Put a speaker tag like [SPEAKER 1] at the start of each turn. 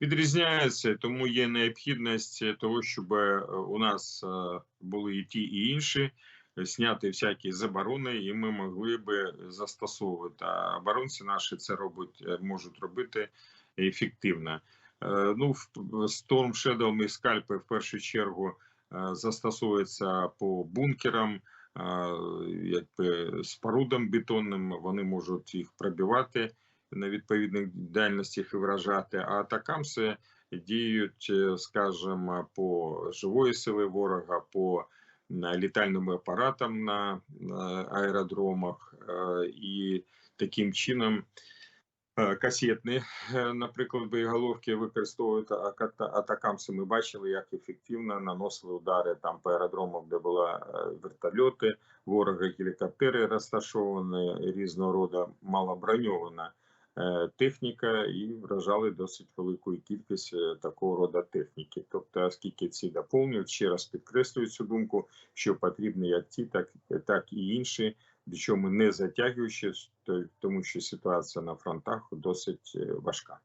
[SPEAKER 1] відрізняється, тому є необхідність того, щоб е, у нас е, були і ті, і інші. е, Зняти всякі заборони, і ми могли би застосовувати. А оборонці наші це робить, можуть робити ефективно. Ну, Storm Shadow і скальпи в першу чергу застосовуються по бункерам, якби спорудам бетонним. Вони можуть їх пробивати на відповідних дальностях і вражати. А атакамси діють, е, скажімо, по живої сили ворога, по е, літальним апаратам на аеродромах, е, і таким чином касетні, наприклад, боєголовки використовують атакамси. Ми бачили, як ефективно наносили удари там по аеродромах, де були вертольоти, ворога, гелікоптери розташовані різного роду малоброньована техніка, і вражали досить велику кількість е, такого роду техніки. Тобто, оскільки ці доповнюють, ще раз підкреслюю цю думку, що потрібні як ті, так, так і інші, причому не затягуючи, то- тому що ситуація на фронтах досить е, важка.